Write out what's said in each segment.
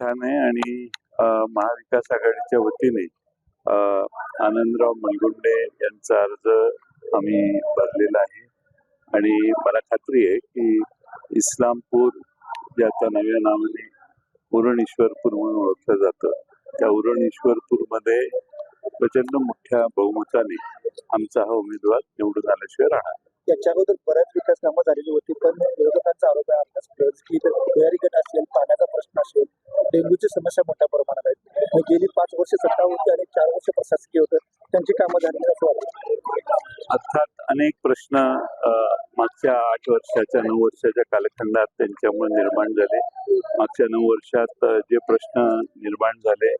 छान आहे आणि महाविकास आघाडीच्या वतीने आनंदराव मलगुंडे यांचा अर्ज आम्ही भरलेला आहे. आणि मला खात्री आहे की इस्लामपूर जे आता नव्या नावाने उरणेश्वरपूर म्हणून ओळखलं जातं त्या उरणेश्वरपूरमध्ये प्रचंड मोठ्या बहुमताने आमचा हा उमेदवार निवडून आल्याशिवाय राहणार त्याच्या अगोदर बऱ्याच विकास कामं झालेली होती पण विरोधकांचा आरोप आहे आपल्या की भुयारी गट असेल पाण्याचा प्रश्न असेल डेंग्यूची समस्या मोठ्या प्रमाणात आहे. गेली पाच वर्ष सत्ता होती आणि चार वर्ष प्रशासकीय होतं. त्यांची कामं झाली अर्थात अनेक प्रश्न मागच्या आठ वर्षाच्या नऊ वर्षाच्या कालखंडात त्यांच्यामुळे निर्माण झाले. मागच्या नऊ वर्षात जे प्रश्न निर्माण झाले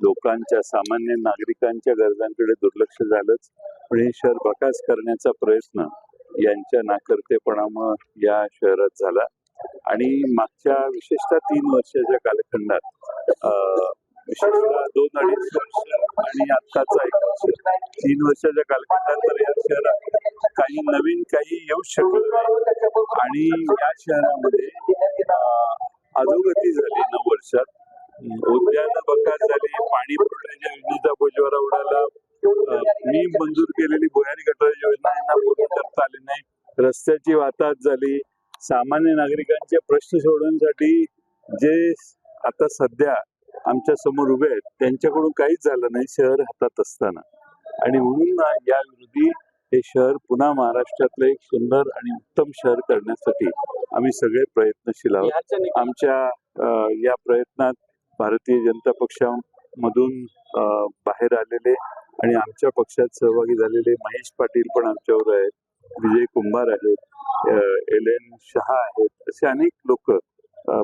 लोकांच्या सामान्य नागरिकांच्या गरजांकडे दुर्लक्ष झालंच. पण हे शहर भकास करण्याचा प्रयत्न यांच्या नाकर्तेपणामुळे या शहरात झाला. आणि मागच्या विशेषतः तीन वर्षाच्या कालखंडात विशेषतः दोन अडीच वर्ष आणि आत्ताचा एक वर्ष. तीन वर्षाच्या कालखंडात तर या शहरात काही नवीन काही येऊ शकलं नाही. आणि या शहरामध्ये अधोगती झाली नऊ वर्षात. उद्यानं बकास झाली पाणी पुरवठ्याच्या योजनेचा बोजवारा उडाला. मी मंजूर केलेली भुयारी गटार योजना यांना पूर्ण करता आली नाही. रस्त्याची वाताहत झाली. सामान्य नागरिकांचे प्रश्न सोडवण्यासाठी जे आता सध्या आमच्यासमोर उभे आहेत त्यांच्याकडून काहीच झालं नाही शहर हातात असताना. आणि म्हणून या विरोधी हे शहर पुन्हा महाराष्ट्रातलं एक सुंदर आणि उत्तम शहर करण्यासाठी आम्ही सगळे प्रयत्नशील आहोत. आमच्या या प्रयत्नात भारतीय जनता पक्षामधून बाहेर आलेले आणि आमच्या पक्षात सहभागी झालेले महेश पाटील पण आमच्यावर आहेत विजय कुंभार आहेत एल एन शहा आहेत असे अनेक लोक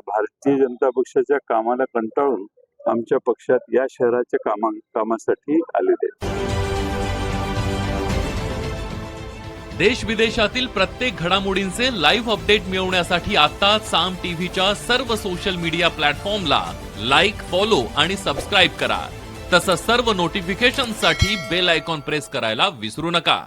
भारतीय जनता पक्षाच्या कामाला कंटाळून आमच्या पक्षात या शहराच्या कामा कामासाठी आलेले आहेत. देश विदेशातील प्रत्येक घडामोडींचे लाईव्ह अपडेट मिळवण्यासाठी आता साम टीव्हीच्या सर्व सोशल मीडिया प्लॅटफॉर्मला लाईक फॉलो आणि सबस्क्राईब करा. तसंच सर्व नोटिफिकेशनसाठी बेल आयकॉन प्रेस करायला विसरू नका.